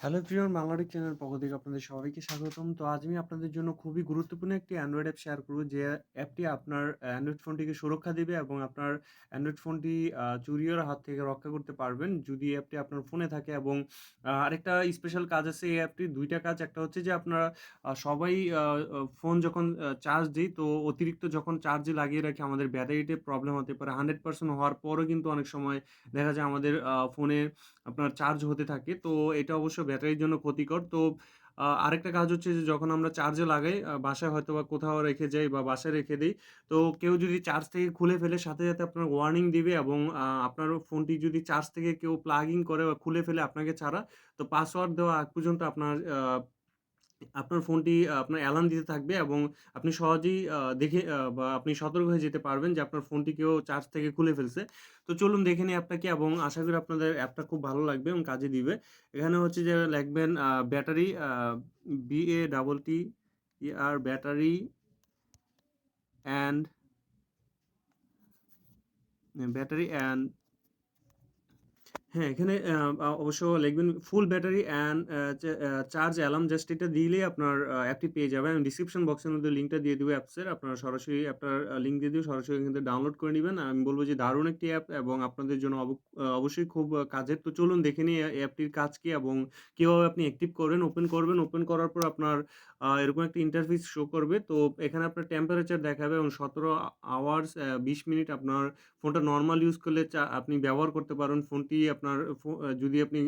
Hello everyone Bangla Tech channel পক্ষ থেকে আপনাদের সবাইকে স্বাগতম। তো আজ আমি আপনাদের জন্য খুবই গুরুত্বপূর্ণ একটি অ্যান্ড্রয়েড অ্যাপ শেয়ার করব যে অ্যাপটি আপনার অ্যান্ড্রয়েড ফোনটিকে সুরক্ষা দিবে এবং আপনার অ্যান্ড্রয়েড ফোনটি আ চুরির হাত থেকে রক্ষা করতে পারবেন যদি অ্যাপটি আপনার ফোনে থাকে এবং আরেকটা স্পেশাল কাজ আছে এই অ্যাপটির ২ টা কাজ। একটা হচ্ছে যে আপনারা সবাই ফোন যখন চার্জ দেই, তো অতিরিক্ত যখন চার্জে লাগিয়ে রাখি, আমাদের ব্যাটারিতে প্রবলেম হতে পারে। 100% হওয়ার পরও কিন্তু অনেক সময় দেখা যায় আমাদের ফোনে আপনার চার্জ হতে থাকে। তো এটা অবশ্য ব্যাটারির জন্য ক্ষতিকর। তো আরেকটা কাজ হচ্ছে যে যখন আমরা চার্জে লাগাই বাসায় হয়তো বা কোথাও রেখে যাই বা বাসায় রেখে দিই তো কেউ যদি চার্জ থেকে খুলে ফেলে সাথে, সাথে আপনার ওয়ার্নিং দিবে এবং আপনার ফোনটি যদি চার্জ থেকে কেউ প্লাগিং করে বা খুলে ফেলে আপনাকে ছাড়া, তো পাসওয়ার্ড দেওয়া আগ পর্যন্ত আপনার আপনার ফোনটি আপনার অ্যালার্ম দিতে থাকবে এবং আপনি সহজেই দেখে বা আপনি সতর্ক হয়ে যেতে পারবেন যে আপনার ফোনটি কেউ চার্জ থেকে খুলে ফেলছে। তো চলুন দেখে নিই অ্যাপটা কি এবং আশা করি আপনাদের অ্যাপটা খুব ভালো লাগবে এবং কাজে দিবে। এখানে হচ্ছে যে লিখবেন battery, uh B-A-T-T-E-R battery and battery and হ্যাঁ, এখানে অবশ্য লিখবেন full battery and charge alarm just এটা দিলেই আপনার অ্যাপটি পেয়ে যাবেন। আমি ডিসক্রিপশন বক্সের মধ্যে লিঙ্কটা দিয়ে দিব অ্যাপসের। আপনারা সরাসরি অ্যাপটার লিঙ্ক দিয়ে দিব। সরাসরি এখান থেকে ডাউনলোড করে নিবেন। আমি বলব যে দারুণ একটি অ্যাপ এবং আপনাদের জন্য অব অবশ্যই খুব কাজের। তো চলুন দেখে নিই অ্যাপটির কাজ কি এবং কীভাবে আপনি অ্যাক্টিভ করবেন। ওপেন করবেন। ওপেন করার পর আপনার এরকম একটা ইন্টারফেস শো করবে। তো এখানে আপনার টেম্পারেচার দেখাবে এবং ১৭ আ আওয়ার্স ২০ মিনিট আপনার ফোনটা নর্মাল ইউজ করলে আপনি ব্যবহার করতে পারেন। ফোনটি আপনার যদি আপনি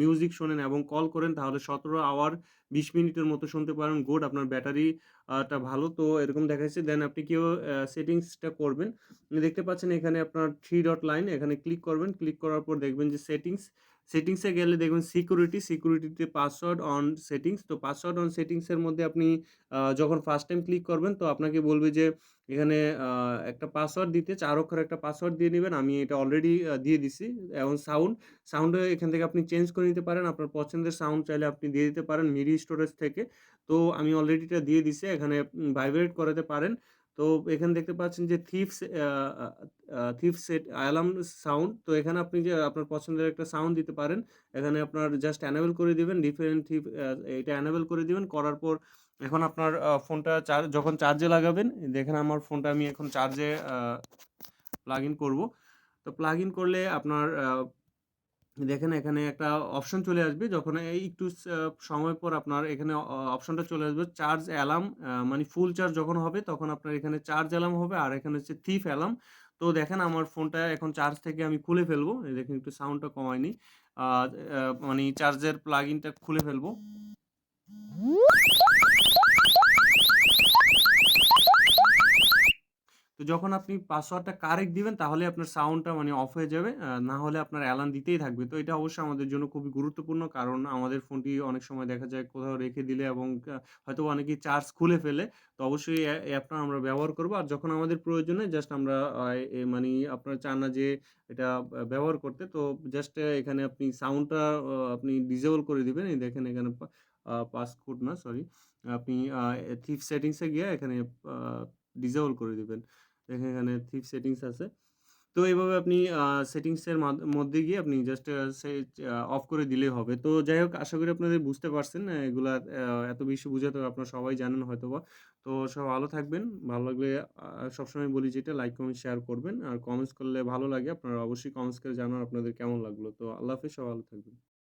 মিউজিক শোনেন এবং কল করেন তাহলে ১৭ আওয়ার ২০ মিনিটের মতো শুনতে পারেন। গুড আপনার ব্যাটারি আ টা ভালো। তো এরকম দেখাচ্ছে। দেন আপনি কেউ সেটিংসটা করবেন। দেখতে পাচ্ছেন এখানে আপনার থ্রি ডট লাইন এখানে ক্লিক করবেন। ক্লিক করার পর দেখবেন যে সেটিংস, সেটিংসে গেলে দেখবেন সিকিউরিটি, সিকিউরিটিতে পাসওয়ার্ড অন সেটিংস। তো পাসওয়ার্ড অন সেটিংস এর মধ্যে আপনি যখন ফার্স্ট টাইম ক্লিক করবেন তো আপনাকে বলবে যে এখানে একটা পাসওয়ার্ড দিতে ৪ অক্ষরের একটা পাসওয়ার্ড দিয়ে নেবেন আমি এটা অলরেডি দিয়ে দিছি এবং সাউন্ড, সাউন্ডে এখান থেকে আপনি চেঞ্জ করে নিতে পারেন। আপনার পছন্দের সাউন্ড চাইলে আপনি দিয়ে দিতে পারেন মিডি স্টোরেজ থেকে। তো আমি অলরেডি এটা দিয়ে দিছি। এখানে ভাইব্রেট করাতে পারেন। তো এখানে দেখতে পাচ্ছেন যে a thief set alarm sound. তো এখানে আপনি যে আপনার পছন্দের একটা সাউন্ড দিতে পারেন। এখানে আপনার জাস্ট এনেবল করে দিবেন। ডিফারেন্ট আ এটা এনেবল করে দিবেন। করার পর এখন আপনার ফোনটা চার যখন চার্জে লাগাবেন, দেখেন আমার ফোনটা আমি এখন চার্জে প্লাগ ইন করব। তো প্লাগ ইন করলে আপনার দেখেন এখানে একটা অপশন চলে আসবে। যখন এই একটু সময় পর আপনার এখানে অপশনটা চলে আসবে চার্জ অ্যালার্ম মানে ফুল চার্জ যখন হবে, তখন আপনার এখানে চার্জ অ্যালার্ম হবে, আর এখানে হচ্ছে থিফ অ্যালার্ম। তো দেখেন আমার ফোনটা এখন চার্জ থেকে আমি খুলে ফেলব। দেখেন একটু সাউন্ডটা কমায় নিই। আ আ মানে চার্জের প্লাগ ইনটা খুলে ফেলব। তো যখন আপনি পাসওয়ার্ডটা কারেক্ট দিবেন, তাহলে আপনার সাউন্ডটা মানে অফ হয়ে যাবে। না হলে আপনার অ্যালার্ম দিতেই থাকবে। তো এটা অবশ্যই আমাদের জন্য খুবই গুরুত্বপূর্ণ। কারণ আমাদের ফোনটি অনেক সময় দেখা যায় কোথাও রেখে দিলে এবং হয়তো অনেকেই চার্জ খুলে ফেলে। তো অবশ্যই অ্যাপটা আমরা ব্যবহার করব। আর যখন আমাদের প্রয়োজনে জাস্ট আমরা মানি আপনারা চান না যে এটা ব্যবহার করতে। তো জাস্ট এখানে আপনি সাউন্ডটা আপনি ডিজেবল করে দিবেন। এই দেখেন এখানে পাসকোড না সরি। আপনি থিফ সেটিংস গিয়ে এখানে আ ডিসেবল করে দিবেন। দেখেন এখানে থিফ সেটিংস আছে। তো এইভাবে আপনি আ সেটিংস এর মাধ মধ্যে গিয়ে আপনি জাস্ট অফ করে দিলেই হবে। তো যাই হোক আশা করি আপনাদের বুঝতে পারছেন। এগুলা এত বেশি বুঝাতে আপনারা সবাই জানেন হয়তোবা। তো সব ভালো থাকবেন। ভালো লাগলে সবসময় বলি যেটা লাইক, কমেন্ট, শেয়ার করবেন। আর কমেন্টস করলে ভালো লাগে। আপনারা অবশ্যই কমেন্টস করে জানান আপনাদের কেমন লাগল। তো আল্লাহ হাফেজ। সবাই ভালো থাকবেন।